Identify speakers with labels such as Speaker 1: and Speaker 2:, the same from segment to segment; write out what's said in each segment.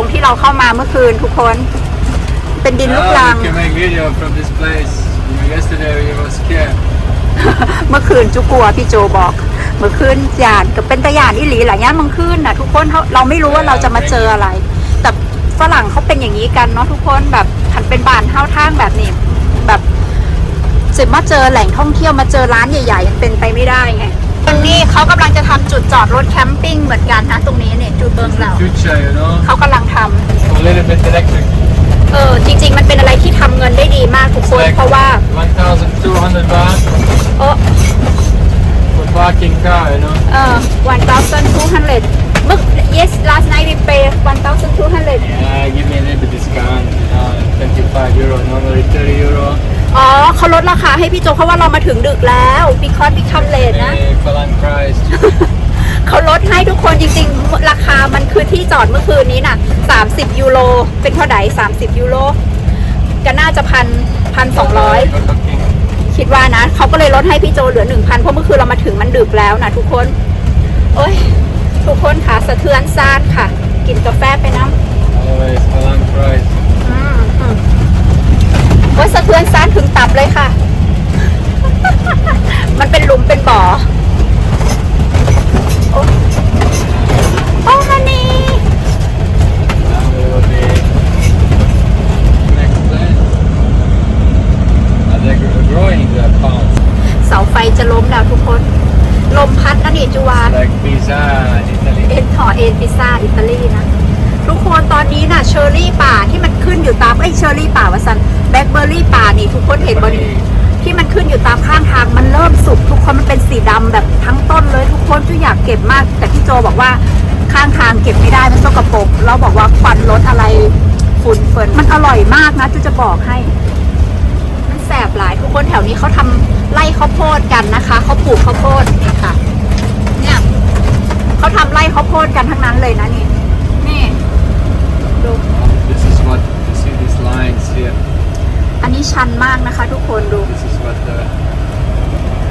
Speaker 1: รงที่เราเข้ามาเมื่อคืนทุกคน เป็นดินลูก
Speaker 2: Oh,
Speaker 1: รัง
Speaker 2: you can make video from this place. You know, yesterday we were scared.
Speaker 1: เมื่อคืนจุกลัวพี่โจบอก เมื่อคืนหยาดกับเป็นตะหยานอิหลีหลายย่านเมื่อคืนน่ะทุกคนเขาเราไม่รู้ว่าเราจะมาเจออะไร แต่ฝรั่งเขาเป็นอย่างนี้กันเนาะทุกคนแบบหันเป็นบ้านเท่าทางแบบนี้แบบจะมาเจอแหล่งท่องเที่ยวมาเจอร้านใหญ่ๆยังเป็นไปไม่ได้ไง ตรงนี้เขากำลังจะทำจุดจอดรถแคมปิ้งเหมือนกันนะตรงนี้เนี่ยจุดเบิงเรา
Speaker 2: Future, you know.
Speaker 1: เขากำลังทำ
Speaker 2: A little bit electric.
Speaker 1: เออจริง ๆ มันเป็นอะไรที่ทำเงินได้ดีมากทุก
Speaker 2: It's
Speaker 1: คน
Speaker 2: like
Speaker 1: เพราะว่า
Speaker 2: 1,200 baht
Speaker 1: เออ
Speaker 2: for parking car, you know.
Speaker 1: เออ1,200เมื่อ yes last night we pay 1,200
Speaker 2: Yeah, give me a little bit discount. You know, 25 euro, normally 30 euro.
Speaker 1: อ๋อเขาลดราคาให้พี่โจเพราะว่าเรามาถึงดึกแล้ว because we come late นะ
Speaker 2: Hey, Falan price.
Speaker 1: เขาลดให้ทุกคนจริงๆ ราคามันคือที่จอดเมื่อคืนนี้น่ะ 30 ยูโร เป็นเท่าไหร่30 ยูโรก็น่าจะพันพันสองร้อย
Speaker 2: Good looking.
Speaker 1: คิดว่านะเขาก็เลยลดให้พี่โจเหลือ1,000เพราะเมื่อคืนเรามาถึงมันดึกแล้วนะทุกคน โอ้ย ทุกคนค่ะสะเทือนซานค่ะ กินกาแฟไปน้ำ
Speaker 2: Always Falan price.
Speaker 1: อืมอืมโอ้ยสะเทือนซานถึงตับเลยค่ะ มันเป็นหลุมเป็นบ่อโอ้โอ้ฮันนี่
Speaker 2: Now we will be next place. And they're growing the palm.
Speaker 1: เสาไฟจะล้มแล้วทุกคน ลมพัดนะนี่จูวา
Speaker 2: Like pizza in Italy.
Speaker 1: เอ็นทอเอ็นพิซซ่าอิตาลีนะ ทุกคนตอนนี้น่ะเชอร์รี่ป่าที่มันขึ้นอยู่ตามไอ้ยเชอร์รี่ป่าวะสันแบล็คเบอร์รี่ป่านี่ทุกคนเห็นบนที่มันขึ้นอยู่ตามข้างทางมันเริ่มสุกทุกคนมันเป็นสีดำแบบทั้งต้นเลยทุกคนจุอยากเก็บมาก แต่พี่โจบอกว่าข้างทางเก็บไม่ได้มันสกปรกเราบอกว่าควันรถอะไรฝุ่นเฟินมันอร่อยมากนะจุจะบอกให้ มันแสบหลายทุกคนแถวนี้เขาทำไร่ข้าวโพดกันนะคะเขาปลูกข้าวโพดนี่ค่ะเนี่ยเขาทำไร่ข้าวโพดกันทั้งนั้นเลยนะนี่นี่ดู
Speaker 2: This is what you see these lines here.
Speaker 1: อันนี้ชันมากนะคะทุกคนดู
Speaker 2: This is what the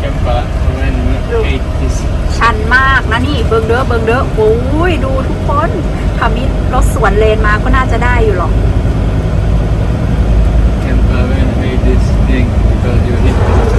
Speaker 2: Kempa when
Speaker 1: Look.
Speaker 2: ate this.
Speaker 1: ชันมากนะนี่เบิงเด้อเบิงเด้อโอ้ยดูทุกคนถ้ามีรถสวนเลนมาก็น่าจะได้อยู่หรอก
Speaker 2: Kempa when ate this thing because you hit the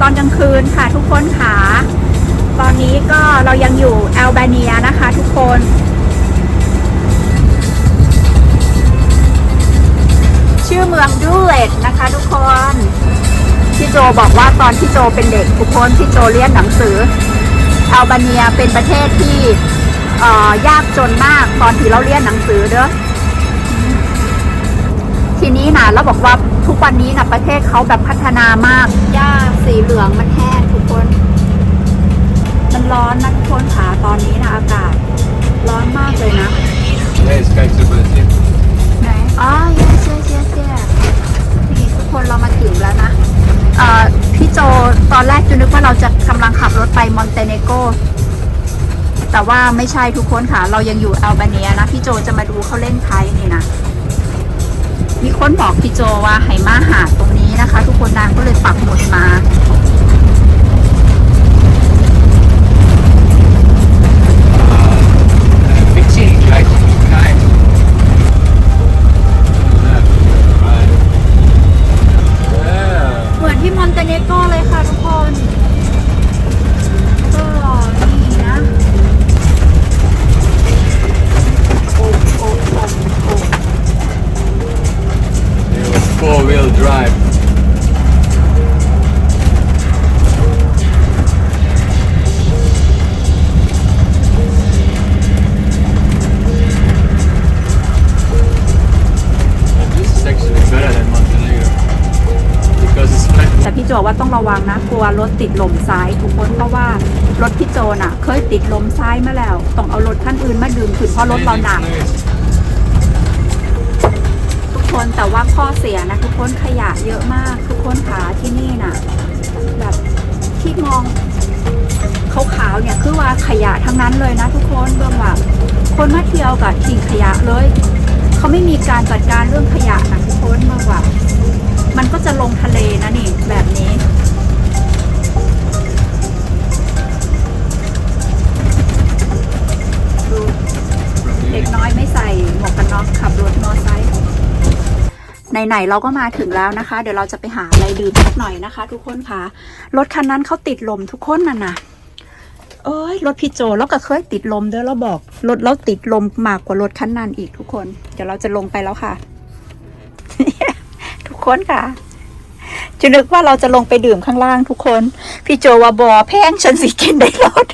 Speaker 1: ตอนกลางคืนค่ะทุกคนค่ะ ตอนนี้ก็เรายังอยู่แอลบาเนียนะคะทุกคนชื่อเมืองดูเลตนะคะทุกคนพี่โจบอกว่าตอนที่โจเป็นเด็กทุกคนพี่โจเรียนหนังสือแอลบาเนียเป็นประเทศที่เอ่อยากจนมากตอนที่เราเรียนหนังสือเด้อทีนี้นะเราบอกว่าทุกวันนี้นะประเทศเขาแบบพัฒนามากหญ้า สีเหลืองมันแห้งทุกคน มันร้อนนะทุกคนค่ะตอนนี้นะอากาศ ร้อนมากเลยนะ
Speaker 2: Yeah, it's quite super cheap.
Speaker 1: ไหนอ๋อ yes yes yes yes นี่ทุกคนเรามาถึงแล้วนะ เอ่อ พี่โจตอนแรกจูนึกว่าเราจะกำลังขับรถไปมอนเตเนโก แต่ว่าไม่ใช่ทุกคนค่ะ เรายังอยู่แอลบาเนียนะ พี่โจจะมาดูเขาเล่นไพ่นี่นะ มีคนบอกพี่โจว่าให้มาหาตรงนี้นะคะ ทุกคนนางก็เลยปักหมุดมา ต้องระวังนะกลัวรถติดลมซ้ายทุกคนเพราะว่ารถพี่โจน่ะ เคยติดลมซ้ายมาแล้ว ต้องเอารถคันอื่นมาดึงขึ้นเพราะรถเราหนักทุกคนแต่ว่าข้อเสียนะทุกคนขยะเยอะมาก ทุกคนขาที่นี่น่ะ แบบที่มองขาวๆาวเนี่ยคือว่าขยะทั้งนั้นเลยนะทุกคนเบื้องว่าคนมาเที่ยวกับทิ้งขยะเลย เขาไม่มีการจัดการเรื่องขยะนะทุกคนเบื้องว่ามันก็จะลงทะเลนะนี่แบบนี้ ด็กน้อยไม่ใส่หมวกกันน็อกขับรถมอไซค์ไหนๆเราก็มาถึงแล้วนะคะ เดี๋ยวเราจะไปหาอะไรดื่มสักหน่อยนะคะ ทุกคนค่ะรถคันนั้นเขาติดลมทุกคนน่ะนะเอ้ยรถพี่โจเราก็เคยติดลมเด้อเราบอกรถเราติดลมมากกว่ารถคันนั้นอีกทุกคน เดี๋ยวเราจะลงไปแล้วค่ะ ทุกคนค่ะจะนึกว่าเราจะลงไปดื่มข้างล่างทุกคน พี่โจว่าบอแพงฉันสิกินได้รถ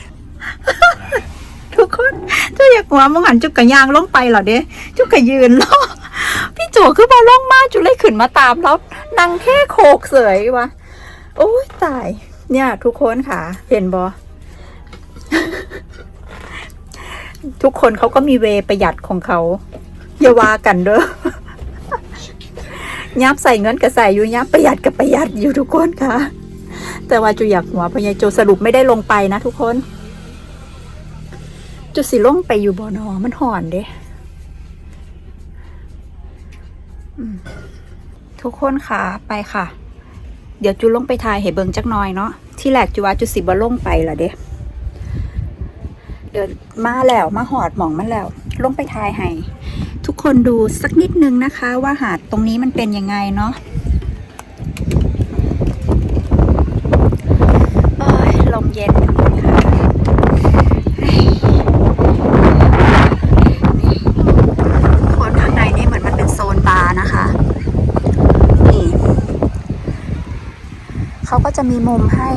Speaker 1: คนเจ้าอยากหัวมองหันจุกกะยางลงไปเหรอเด้จุกกะยืนรอพี่โจคือมาลงมาจุเลยขึ้นมาตามแล้วนั่งแค่โคกเสยวะโอ้ยตาย เนี่ย ทุกคนค่ะ เห็นบอทุกคนเขาก็มีเวย์ประหยัดของเขาอย่าว่ากันเด้อยับใส่เงินกับใส่อยู่ยับประหยัดกับประหยัดอยู่ทุกคนค่ะ แต่ว่าจูอยากหัวพญายโจสรุปไม่ได้ลงไปนะทุกคน จุดสิลงไปอยู่บ่อนอมันห่อนเด้อทุกคนค่ะไปค่ะ เดี๋ยวจูลงไปทายให้เบิงจักน่อยเนาะที่แรกจูว่าจุสิบ่ลงไปละเด้เดินมาแล้วมาหอดหมองมันแล้ว ลงไปทายให้ทุกคนดูสักนิดนึงนะคะ ว่าหาดตรงนี้มันเป็นยังไงเนาะโอ้ยลมเย็นค่ะ คนข้างในนี่เหมือนมันเป็นโซนบาร์นะคะ นี่ เขาก็จะมีมุมให้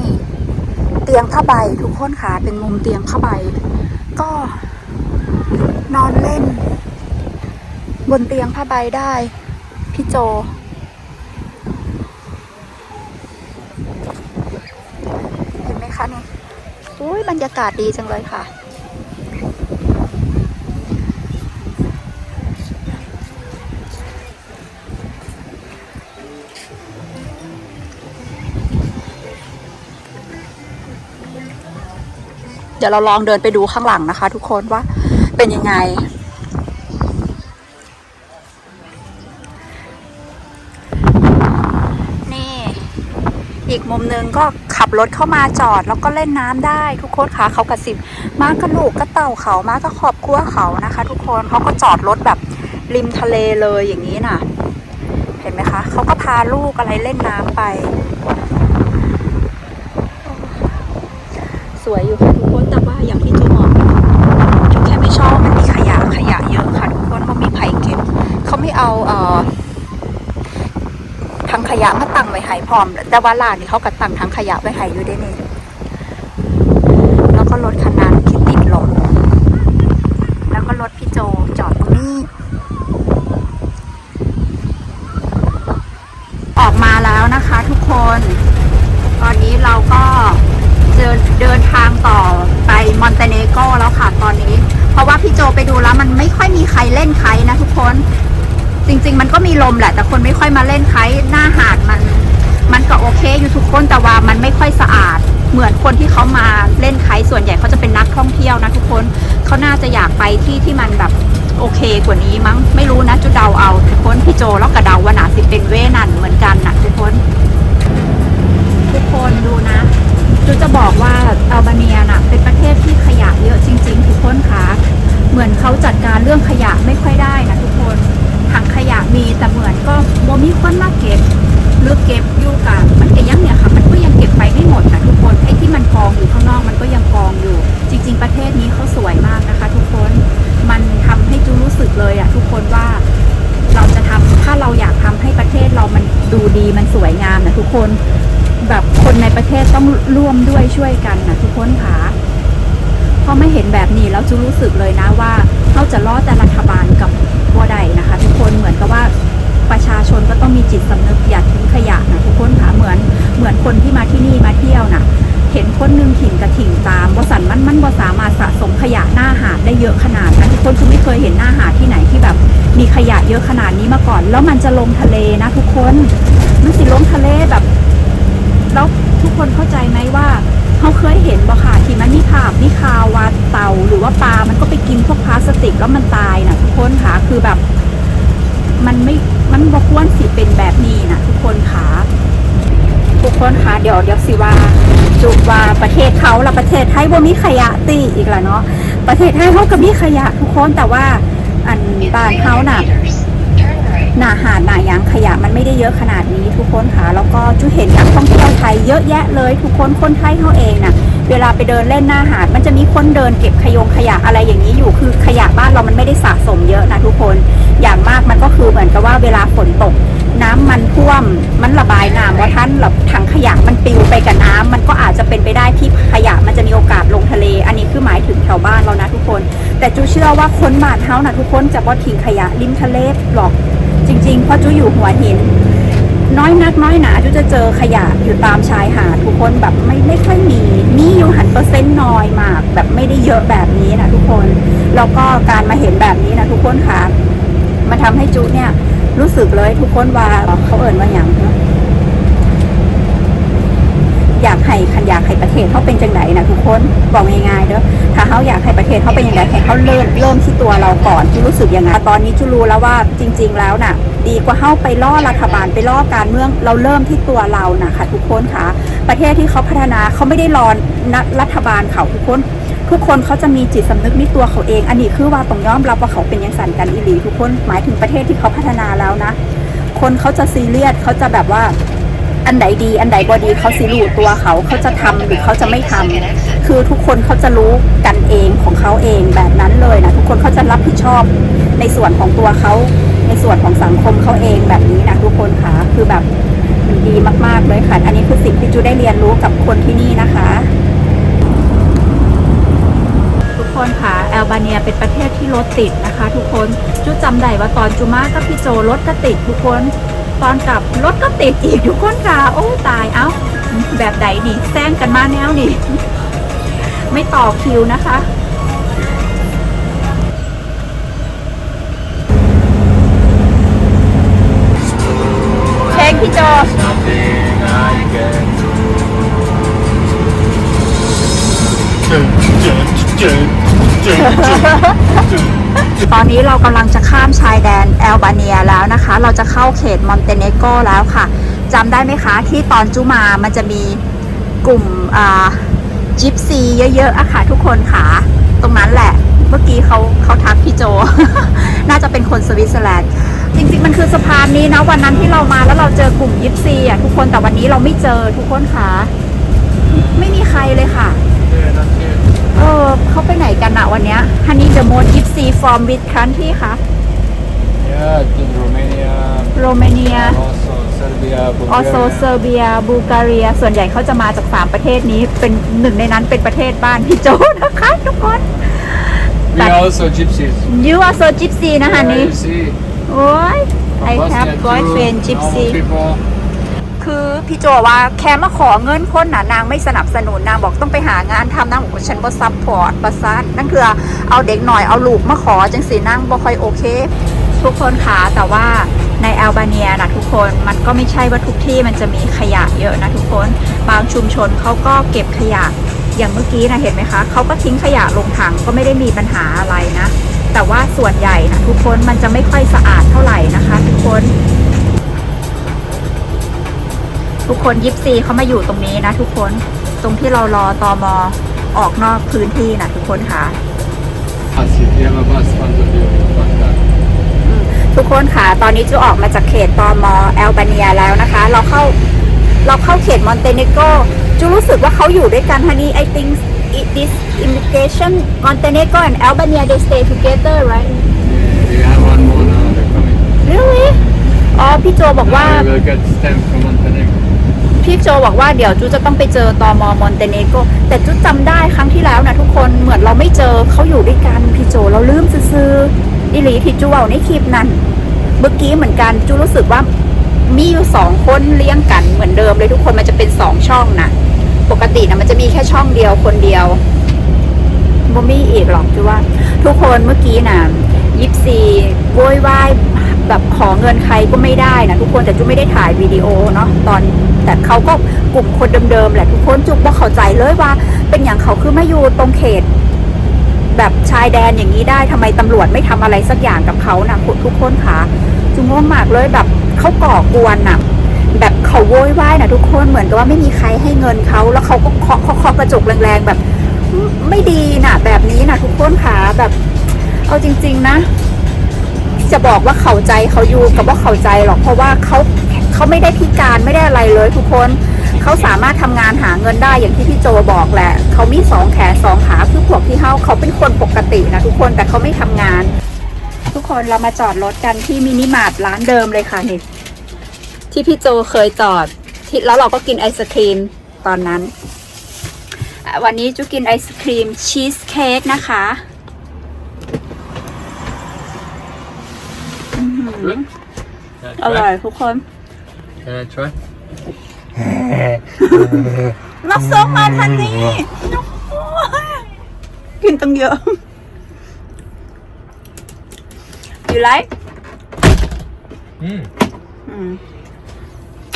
Speaker 1: เตียงผ้าใบทุกคนค่ะเป็นมุมเตียงผ้าใบ ก็นอนเล่น บนเตียงผ้าใบได้พี่โจ เห็นไหมคะนี่อุ้ยบรรยากาศดีจังเลยค่ะ ดี๋ยวเราลองเดินไปดูข้างหลังนะคะ ทุกคนว่าเป็นยังไง นี่ อีกมุมหนึ่งก็ขับรถเข้ามาจอดแล้วก็เล่นน้ำได้ทุกคนค่ะเขากระสิบมากระลูกกระเต่าเขามากระขอบครัวเขานะคะ ทุกคนเขาก็จอดรถแบบริมทะเลเลยอย่างนี้น่ะ เห็นไหมคะเขาก็พาลูกอะไรเล่นน้ำไป สวยอยู่ค่ะ อย่างที่จูบอกจูแค่ไม่ชอบมันมีขยะขยะเยอะค่ะทุกคนเขามีไผ่เก็บเขาไม่เอาเอ่อทางขยะมาตั้งไว้ให้พร้อม แต่ว่าร้านนี่เขาก็ตั้งทางขยะไว้ให้อยู่ได้นี่แล้วก็รถคันนั้นที่ติดลมแล้วก็รถพี่โจจอดตรงนี้ ออกมาแล้วนะคะทุกคน ตอนนี้เราก็เดินเดินทางต่อไปมอนเตเนโกแล้วค่ะตอนนี้ เพราะว่าพี่โจไปดูแล้วมันไม่ค่อยมีใครเล่นไคนะทุกคน จ ริง ๆ มันก็มีลมแหละ แต่คนไม่ค่อยมาเล่นไคหน้าหาดมัน มันก็โอเคอยู่ทุกคนแต่ว่ามันไม่ค่อยสะอาด เหมือนคนที่เขามาเล่นไคส่วนใหญ่เขาจะเป็นนักท่องเที่ยวนะทุกคนเขาน่าจะอยากไปที่ที่มันแบบโอเคกว่านี้มั้งไม่รู้นะจุดเดาเอาทุกคนพี่โจแล้วก็เดาว่านาสิเป็นเวนันเหมือนกันนะทุกคน ทุกคนดูนะจูจะบอกว่าอัลบาเนียน่ะเป็นประเทศที่ขยะเยอะจริง ๆ ทุกคนคะเหมือนเขาจัดการเรื่องขยะไม่ค่อยได้นะทุกคน ถังขยะมีแต่เหมือนก็บ่มีคนมาเก็บหรือเก็บอยู่กับมันก็ยังเนี่ยค่ะ มันก็ยังเก็บไปไม่หมดนะทุกคนไอ้ที่มันกองอยู่ข้างนอกมันก็ยังกองอยู่ จริง ๆ ประเทศนี้เขาสวยมากนะคะ ทุกคนมันทำให้จูรู้สึกเลยอะทุกคนว่าเราจะทำถ้าเราอยากทำให้ประเทศเรามันดูดีมันสวยงามนะทุกคนแบบคนในประเทศต้องร่วมด้วยช่วยกันนะทุกคนค่ะพอไม่เห็นแบบนี้แล้วจูรู้สึกเลยนะว่าเราจะล้อแต่รัฐบาลกับ บัวใดนะคะ ทุกคนเหมือนกับว่าประชาชนก็ต้องมีจิตสำนึกอย่าทิ้งขยะนะทุกคนค่ะเหมือนเหมือนคนที่มาที่นี่มาเที่ยวนะเห็นคนนึงถิ่นกระถิ่งตามบสันมันมันบสามารถสะสมขยะหน้าหาดได้เยอะขนาดนั้นทุกคนคือไม่เคยเห็นหน้าหาดที่ไหนที่แบบ มีขยะเยอะขนาดนี้มาก่อน แล้วมันจะลงทะเลนะ ทุกคนมันสิลงทะเลแบบ แล้วทุกคนเข้าใจไหมว่า เขาเคยเห็นบ่ค่ะที่มันมีภาพนิคาวาเต่าหรือว่าปลา มันก็ไปกินพวกพลาสติกแล้วมันตายนะทุกคนค่ะคือแบบ มันไม่มันบกวนสิเป็นแบบนี้นะทุกคนค่ะทุกคนค่ะเดี๋ยวเดี๋ยวสิว่าจุว่าประเทศเขาละประเทศไทยบ่มีขยะตีอีกละเนาะประเทศไทยเขาก็มีขยะทุกคนแต่ว่าอันบ้านเขาหน่ะ หนาหาดหนายังขยะมันไม่ได้เยอะขนาดนี้ทุกคนค่ะแล้วก็จุเห็นนักท่องเที่ยวไทยเยอะแยะเลย ทุกคนคนไทยเขาเองน่ะเวลาไปเดินเล่นหน้าหาด มันจะมีคนเดินเก็บขยงขยะอะไรอย่างนี้อยู่คือขยะบ้านเรามันไม่ได้สะสมเยอะนะทุกคนอย่างมากมันก็คือเหมือนกับว่าเวลาฝนตก น้ำมันท่วม มันระบายน้ำว่าท่านแบบถังขยะมันปิวไปกับน้ำมันก็อาจจะเป็นไปได้ที่ขยะมันจะมีโอกาสลงทะเล อันนี้คือหมายถึงแถวบ้านเรานะทุกคน แต่จูเชื่อว่าคนบ้านเฮานะทุกคนจะบ่ทิ้งขยะริมทะเลหรอก จริงๆเพราะจูอยู่หัวหิน น้อยนักน้อยหนาจูจะเจอขยะอยู่ตามชายหาดทุกคนแบบไม่ไม่ค่อยมีมีอยู่หันเปอร์เซ็นต์น้อยมากแบบไม่ได้เยอะแบบนี้นะทุกคนแล้วก็การมาเห็นแบบนี้นะทุกคนค่ะมันทำให้จูเนี่ยรู้สึกเลยทุกคนว่าเขาเอ่นว่าอย่างเนาะ อยากให้คันอยากให้ประเทศเขาเป็นจังไหนนะทุกคนบอกง่ายๆเด้อถ้าเขาอยากให้ประเทศเขาเป็นยังไงให้เขาเริ่มเริ่มที่ตัวเราก่อนที่รู้สึกยังไงตอนนี้จูรู้แล้วว่าจริง ๆ แล้วน่ะ ดีกว่าเข้าไปล่อรัฐบาลไปล่อการเมืองเราเริ่มที่ตัวเรานะคะทุกคนค่ะ ประเทศที่เขาพัฒนาเขาไม่ได้รอนะรัฐบาลเขาทุกคนทุกคนเขาจะมีจิตสำนึกในตัวเขาเอง อันนี้คือว่าต้องยอมรับว่าเขาเป็นยังสันกันอีหลีทุกคนหมายถึงประเทศที่เขาพัฒนาแล้วนะ คนเขาจะซีเรียสเขาจะแบบว่า อันใดดี อันใดบอดีเขาซีรู้ตัวเขาเขาจะทำหรือเขาจะไม่ทำคือทุกคนเขาจะรู้กันเองของเขาเองแบบนั้นเลยนะทุกคนเขาจะรับผิดชอบในส่วนของตัวเขาในส่วนของสังคมเขาเองแบบนี้นะทุกคนค่ะคือแบบมันดีมากๆเลยค่ะ อันนี้คือสิ่งที่จูได้เรียนรู้กับคนที่นี่นะคะ ทุกคนค่ะแอลบาเนียเป็นประเทศที่รถติดนะคะ ทุกคนจูจำได้ว่าตอนจูมากับพี่โจรถก็ติดทุกคน ตอนกลับรถก็ติดอีกทุกคนค่ะโอ้ตายเอ้า แบบใดนี่แซงกันมาแนวนี่ ไม่ต่อคิวนะคะเช็คพี่จ
Speaker 2: Nothing I can do.
Speaker 1: ตอนนี้เรากำลังจะข้ามชายแดนแอลบาเนียแล้วนะคะ เราจะเข้าเขตมอนเตเนโกแล้วค่ะจำได้ไหมคะ ที่ตอนจุมามันจะมีกลุ่มจิปซีเยอะๆอะค่ะทุกคนค่ะ ตรงนั้นแหละ เมื่อกี้เขาเขาทักพี่โจ น่าจะเป็นคนสวิตเซอร์แลนด์จริงๆ มันคือสะพานนี้นะวันนั้นที่เรามาแล้วเราเจอกลุ่มยิปซีอะทุกคนแต่วันนี้เราไม่เจอทุกคนค่ะ ไม่มีใครเลยค่ะ เออเขาไปไหนกันอะวันเนี้ยฮันนี่เดอะโมดยิปซี from which country คะ
Speaker 2: Yeah, in Romania,
Speaker 1: โรมาเนีย
Speaker 2: also Serbia,
Speaker 1: ออโซ
Speaker 2: Bulgaria.
Speaker 1: เซอร์เบียบูการียส่วนใหญ่เขาจะมาจากสามประเทศนี้ เป็นหนึ่งในนั้นเป็นประเทศบ้านพี่โจนะคะทุกคน
Speaker 2: We are also gypsies.
Speaker 1: You are so gypsy นะฮัน
Speaker 2: Yeah,
Speaker 1: นี่
Speaker 2: you see,
Speaker 1: โอ้ย
Speaker 2: from
Speaker 1: I have
Speaker 2: Bosnia
Speaker 1: boyfriend
Speaker 2: too,
Speaker 1: gypsy
Speaker 2: normal people.
Speaker 1: คือพี่โจว่าแค่มาขอเงินคนน่ะนางไม่สนับสนุนนางบอกต้องไปหางานทำนางบอกว่าฉันบ่ซัพพอร์ตประสานนั่นคือเอาเด็กหน่อยเอาลูกมาขอจังสีนางบ่ค่อยโอเค ทุกคนคะแต่ว่าในแอลบาเนียนะทุกคนมันก็ไม่ใช่ว่าทุกที่มันจะมีขยะเยอะนะทุกคนบางชุมชนเขาก็เก็บขยะอย่างเมื่อกี้นะเห็นไหมคะเขาก็ทิ้งขยะลงถังก็ไม่ได้มีปัญหาอะไรนะ แต่ว่าส่วนใหญ่นะทุกคนมันจะไม่ค่อยสะอาดเท่าไหร่นะคะ ทุกคน ทุกคนยิปซีเขามาอยู่ตรงนี้นะทุกคนตรงที่เรารอตอมอออกนอกพื้นที่นะทุกคนค่ะ
Speaker 2: Bus, if you have a bus, front of you, front car.
Speaker 1: ทุกคนค่ะตอนนี้จูออกมาจากเขตตอมอแอลบาเนียแล้วนะคะ เราเข้าเราเข้าเขตมอนเตเนโกจูรู้สึกว่าเขาอยู่ด้วยกันฮันนี่ I think it, this immigration Montenegro and Albania they stay together right
Speaker 2: Yeah, we have one more now, they're coming.
Speaker 1: really อ๋อพี่โจบอกว่า
Speaker 2: Now we will get stamp from Montenegro.
Speaker 1: พี่โจบอกว่าเดี๋ยวจูจะต้องไปเจอตอมอมอนเตเนโกแต่จูจำได้ครั้งที่แล้วนะทุกคนเหมือนเราไม่เจอเขาอยู่ด้วยกันพี่โจเราลืมซื้ออิลีที่จูเอาในคลิปนั้น เมื่อกี้เหมือนกันจูรู้สึกว่ามีอยู่สองคนเลี้ยงกันเหมือนเดิมเลยทุกคนมันจะเป็นสองช่องนะปกตินะมันจะมีแค่ช่องเดียวคนเดียวบ่มีอีกหรอกจูว่า ทุกคนเมื่อกี้นะยิปซีโวยวายแบบขอเงินใครก็ไม่ได้นะทุกคนแต่จูไม่ได้ถ่ายวิดีโอเนาะตอน แต่เขาก็กลุ่มคนเดิมๆแหละทุกคนจุกว่าเข้าใจเลยว่า เป็นอย่างเขาคือไมาอยู่ตรงเขต แบบชายแดนอย่างนี้ได้ทำไมตำรวจไม่ทำอะไรสักอย่างกับเขานะทุกคนค่ะจุงงงมากเลยแบบเขาก่อกวนน่ะแบบเขาโวยวายนะทุกคนเหมือนกับว่าไม่มีใครให้เงินเขาแล้วเขาก็เคาะเคาะกระจกแรงๆแบบไม่ดีนะแบบนี้นะทุกคนค่ะแบบ เอาจริง ๆ นะจะบอกว่าเข้าใจเขาอยู่กับว่าเข้าใจหรอกเพราะว่าเขา เขาไม่ได้พิการไม่ได้อะไรเลยทุกคนเขาสามารถทำงานหาเงินได้อย่างที่พี่โจบอกแหละเขามีสองแขนสองขาคือพวกที่เขาเขาเป็นคนปกตินะทุกคนแต่เขาไม่ทำงาน ทุกคนเรามาจอดรถกันที่มินิมาร์ทร้านเดิมเลยค่ะนี่ที่พี่โจเคยจอดที่แล้วเราก็กินไอศครีมตอนนั้นอะวันนี้จูกินไอศครีมชีสเค้กนะคะ
Speaker 2: Good. Can I
Speaker 1: อร่อย
Speaker 2: try?
Speaker 1: ทุกคน
Speaker 2: Can I try?
Speaker 1: รักส้มมาทันนี้กินตั้งเยอะ you like
Speaker 2: Mm.
Speaker 1: อืม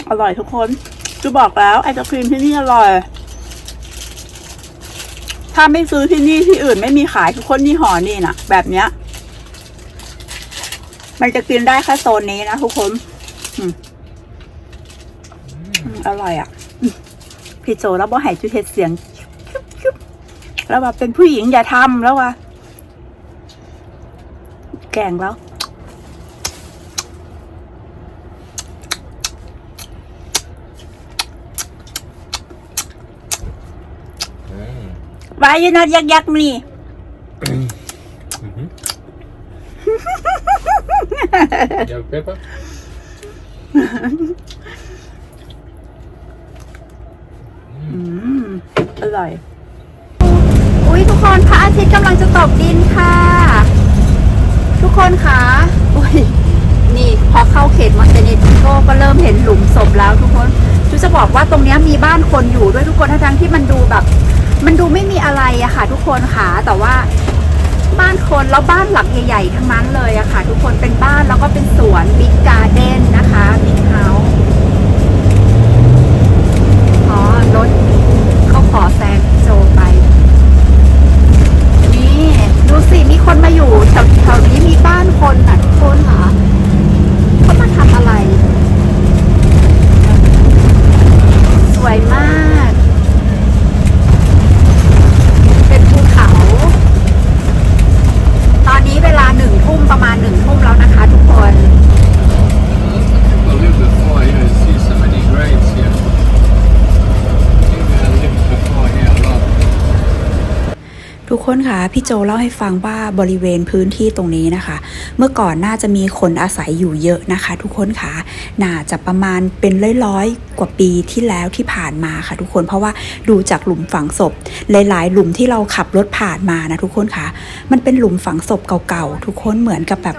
Speaker 1: อร่อยทุกคนจูบอกแล้วไอศครีมที่นี่อร่อย ถ้าไม่ซื้อที่นี่ที่อื่นไม่มีขายทุกคนยี่ห้อนี่นะแบบเนี้ย มันจะกินได้แค่โซนนี้นะทุกคน อร่อยอะ พี่โจแล้วบ่หายจุดเห็ดเสียงแล้วว่าเป็นผู้หญิงอย่าทำแล้วว่าแกงแล้ววายุนัดยั
Speaker 2: กยั
Speaker 1: กมี
Speaker 2: เดี๋ยวเป๊ะปะ
Speaker 1: อร่อย อุ้ยทุกคนพระอาทิตย์กำลังจะตกดินค่ะ ทุกคนคะอุ้ยนี่พอเข้าเขตมอนเตเนโกก็เริ่มเห็นหลุมศพแล้วทุกคนจูจะบอกว่าตรงนี้มีบ้านคนอยู่ด้วยทุกคนทั้งที่มันดูแบบ มันดูไม่มีอะไรอะค่ะ ทุกคนค่ะแต่ว่าบ้านคนแล้วบ้านหลังใหญ่ๆทั้งนั้นเลยอะค่ะ ทุกคนเป็นบ้านแล้วก็เป็นสวนบิ๊กการ์เด้นนะคะบิ๊กเฮาส์อ๋อรถเขาขอแซงโจไป นี่ดูสิ มีคนมาอยู่แถวแถวนี้มีบ้านคนน่ะทุกคนค่ะเขามาทำอะไร สวยมาก เป็นภูเขา ตอนนี้เวลาหนึ่งทุ่มประมาณหนึ่งทุ่มแล้วนะคะทุกคน
Speaker 2: I lived before here. See so many graves here. Maybe I lived before here a lot.
Speaker 3: ทุกคนคะ พี่โจเล่าให้ฟังว่าบริเวณพื้นที่ตรงนี้นะคะ เมื่อก่อนน่าจะมีคนอาศัยอยู่เยอะนะคะ ทุกคนคะน่าจะประมาณเป็นร้อยๆกว่าปีที่แล้วที่ผ่านมาค่ะ ทุกคนเพราะว่าดูจากหลุมฝังศพ หลาย ๆ หลุมที่เราขับรถผ่านมานะทุกคนค่ะ มันเป็นหลุมฝังศพเก่าๆทุกคนเหมือนกับแบบ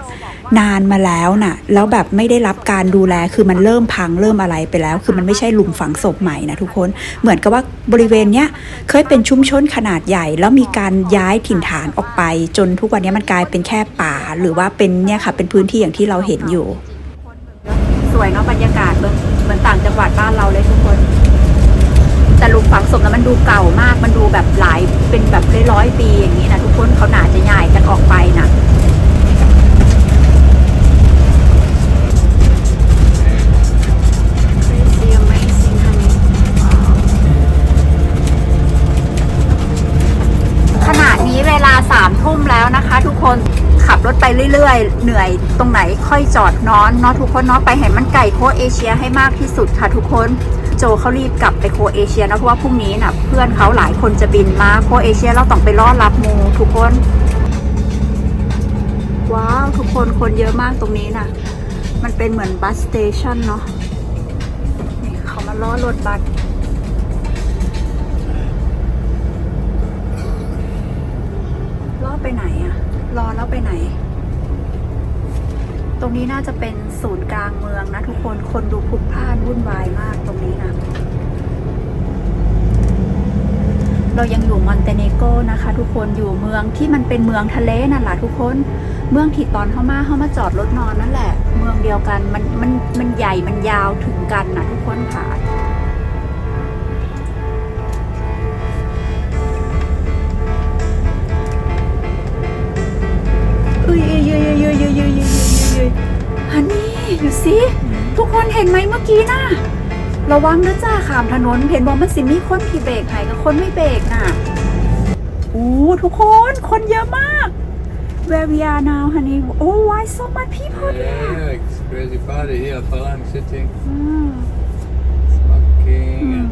Speaker 3: นานมาแล้วน่ะ แล้วแบบไม่ได้รับการดูแลคือมันเริ่มพังเริ่มอะไรไปแล้ว คือมันไม่ใช่หลุมฝังศพใหม่นะทุกคนเหมือนกับว่าบริเวณเนี้ยเคยเป็นชุมชนขนาดใหญ่ แล้วมีการย้ายถิ่นฐานออกไป จนทุกวันนี้มันกลายเป็นแค่ป่า หรือว่าเป็นเนี่ยค่ะเป็นพื้นที่อย่างที่เราเห็นอยู่
Speaker 1: สวยเนาะบรรยากาศเหมือนเหมือนต่างจังหวัดบ้านเราเลยทุกคนแต่หลุมฝังศพนะมันดูเก่ามาก มันดูแบบหลายเป็นแบบร้อยๆปีอย่างนี้นะทุกคนเขาหนาจะใหญ่กันออก เรื่อยๆ เหนื่อยตรงไหนค่อยจอดนอนเนาะทุกคนเนาะไปเห็นมันไก่โคเอเชียให้มากที่สุดค่ะทุกคนโจเขารีบกลับไปโคเอเชียนะเพราะว่าพรุ่งนี้น่ะเพื่อนเขาหลายคนจะบินมาโคเอเชียเราต้องไปรอรับมูทุกคน ว้าว ทุกคนคนเยอะมากตรงนี้น่ะ มันเป็นเหมือนบัสสเตชันเนาะนี่เขามาล้อรถบัสรอไปไหนอะรอแล้วไปไหน ตรงนี้น่าจะเป็นศูนย์กลางเมืองนะทุกคน คนดูพลุกพล่านวุ่นวายมากตรงนี้นะ เรายังอยู่มอนเตเนโกนะคะ ทุกคน อยู่เมืองที่มันเป็นเมืองทะเลนั่นแหละทุกคน เมืองที่ตอนเข้ามาเข้ามาจอดรถนอนนั่นแหละ เมืองเดียวกัน มัน มัน มันใหญ่ มันยาวถึงกันนะทุกคนค่ะ เห็นไหมเมื่อกี้น่ะ ระวังนะจ้าขามถนน เห็นบอกมันสิมีคนที่เบรกให้กับคนไม่เบรกน่ะอู้ทุกคน คนเยอะมาก Where we are now honey Oh why so much people there
Speaker 2: Yeah, it's crazy party here. Palang sitting,
Speaker 1: อืม
Speaker 2: smoking. and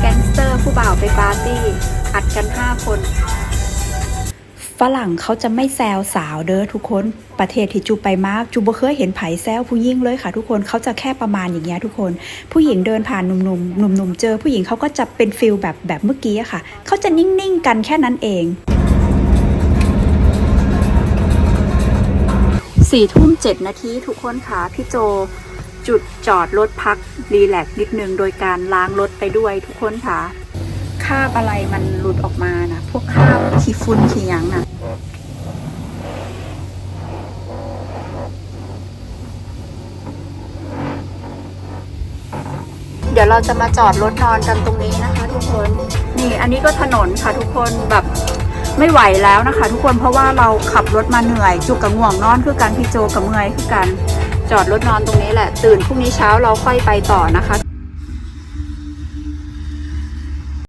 Speaker 1: แก๊งสเตอร์ผู้บ่าวไปปาร์ตี้ อัดกัน 5 คน
Speaker 3: ฝรั่งเขาจะไม่แซวสาวเด้อทุกคน ประเทศที่จูไปมากจูบ่เคยเห็นไผแซวผู้หญิงเลยค่ะ ทุกคนเขาจะแค่ประมาณอย่างเงี้ยทุกคน ผู้หญิงเดินผ่านหนุ่มๆหนุ่มๆเจอ ผู้หญิงเขาก็จะเป็นฟิลแบบแบบเมื่อกี้อะค่ะ เขาจะนิ่งๆกันแค่นั้นเอง
Speaker 1: สี่ทุ่มเจ็ดนาทีทุกคนค่ะพี่โจจุดจอดรถพักรีแลกซ์นิดนึงโดยการล้างรถไปด้วยทุกคนค่ะคราบอะไรมันหลุดออกมานะ พวกคราบขี้ฝุ่นขี้หยังน่ะ เดี๋ยวเราจะมาจอดรถนอนกันตรงนี้นะคะ ทุกคน นี่อันนี้ก็ถนนค่ะ ทุกคนแบบไม่ไหวแล้วนะคะ ทุกคนเพราะว่าเราขับรถมาเหนื่อย จุกกับง่วงนอนคือกันพี่โจกับเมื่อยคือกันจอดรถนอนตรงนี้แหละ ตื่นพรุ่งนี้เช้าเราค่อยไปต่อนะคะ